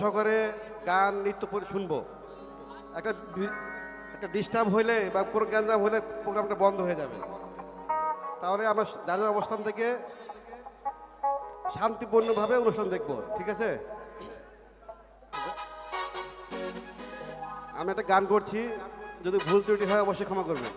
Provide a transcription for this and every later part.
সহকারে গান, নৃত্য শুনব। একটা একটা ডিস্টার্ব হইলে বা কোনো গ্যাঞ্জাম হলে প্রোগ্রামটা বন্ধ হয়ে যাবে। তাহলে আমরা যার অবস্থান থেকে শান্তিপূর্ণভাবে অনুষ্ঠান দেখব, ঠিক আছে? আমি একটা গান করছি, যদি ভুল ত্রুটি হয় অবশ্যই ক্ষমা করবেন।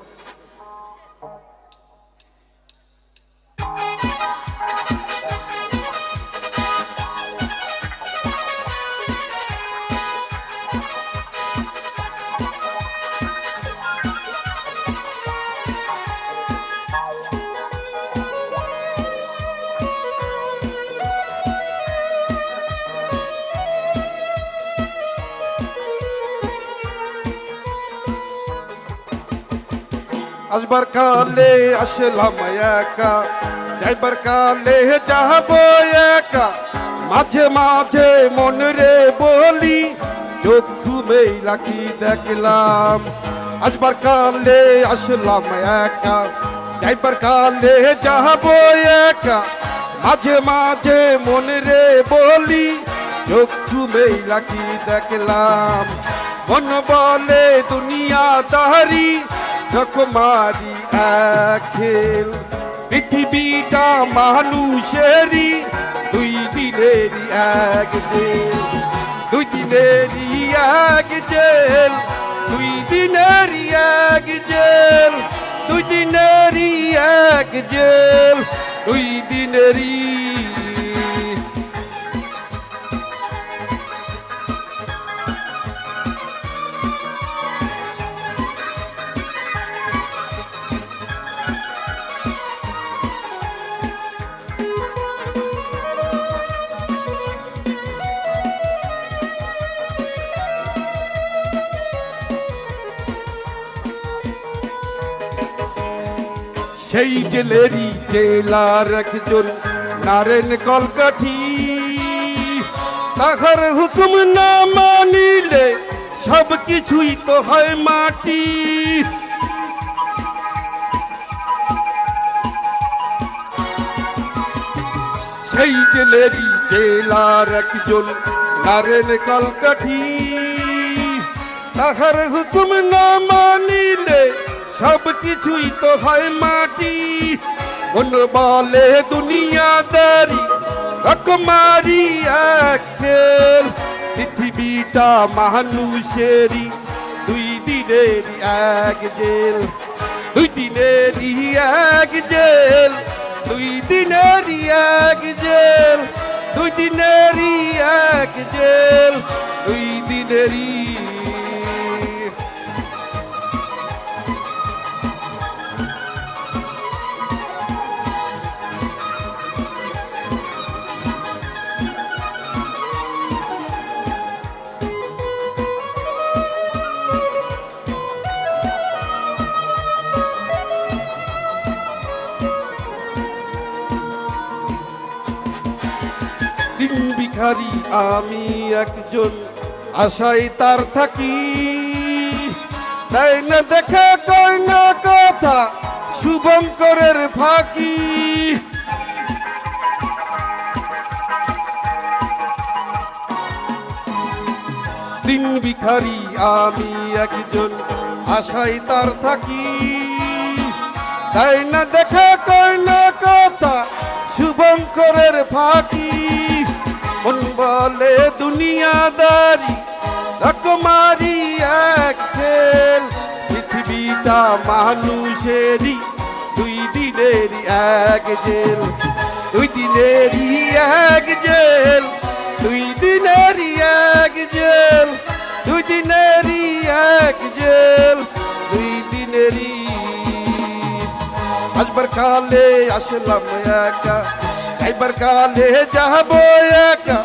আসবার কালে আসলাম একা, যাইবার কালে যাব একা। মাঝে মাঝে মন রে বলি, চক্ষু মেলা কি দেখলাম। আসবার কালে আসলাম একা, যাইবার কালে যাব একা। মাঝে মাঝে মন রে বলি, চক্ষু মেলা কি দেখলাম। মন বলে দুনিয়া দাহারি রকমারি খেল পৃথিবীটা মানুষেরই, দুই দিনেরই এক জেল। দুই দিনেরই এক জেল, দুই দিনেরই এক জেল, দুই দিনেরই এক জেল, দুই দিনেরই সেই জেলেরই জেলার একজন নারেন কলকাঠি। তাহার হুকুম না মানিলে সব কিছুই তো হয় মাটি। সেই জেলেরই জেলার একজন নারেন কলকাঠি। তাহার হুকুম না মানিলে সব কিছুই তো হয় মাটি। কোন বলে দুনিয়াদারি রকমারি এক খেল পৃথিবীটা মানুষেরই, দুই দিনের এক জেল। দুই দিনেরই এক জেল, দুই দিনেরই এক জেল, দুই দিনেরই এক জেল, দুই দিনেরই দিন ভিখারি আমি একজন আশাই তার থাকি। তাই না দেখে কয় না কথা, শুভঙ্করের ফাঁকি। দিন ভিখারি আমি একজন আশাই তার থাকি। তাই না দেখে কয় না কথা, শুভঙ্করের ফাঁকি। বলে দুনিয়াদারি রকমারি এক খেল পৃথিবীটা মানুষেরই, দুই দিনেরই এক জেল। দুই দিনেরই এক জেল, দুই দিনেরই এক জেল। দুই দিনেরই এক জেল, দুই দিনেরই। আসবার কালে আসলাম একা যাইবার কালে যাব একা।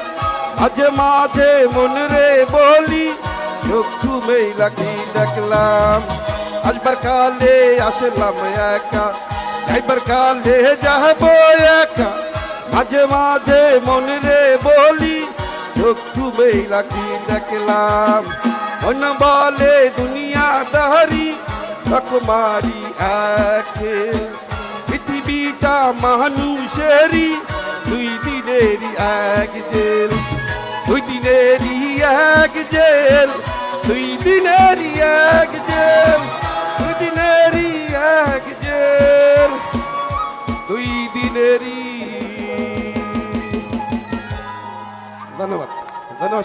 মাঝে মাঝে মন রে বলি, চক্ষু মেলা কি দেখলাম। আসবার কালে আসলাম একা যাইবার কালে যাব একা। মাঝে মাঝে মন রে বলি, চক্ষু কি দেখলাম। মন বলে দুনিয়া দাহারি রকমারি একে। পৃথিবীটা মানুষেরই, দুই দিনেরই এক জেল দুই দিনেরই এক জেল দুই দিনেরই এক জেল দুই দিনেরই এক জেল দুই দিনেরই ধন্যবাদ ধন্যবাদ।